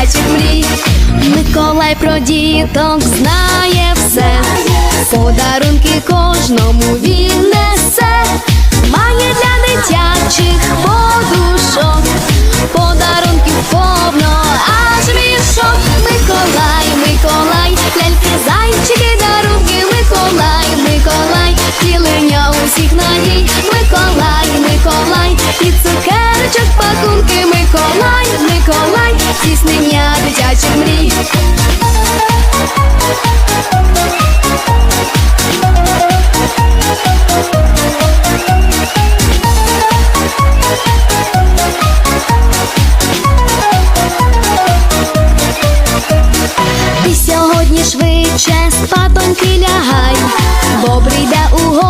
дитячих мрій. Миколай про діток знає все, подарунки кожному він несе, має для дитячих подушок, подарунків повно. Миколай, тіснення дитячих мрій. Сьогодні швидше спатоньки лягай, бо прийде угод.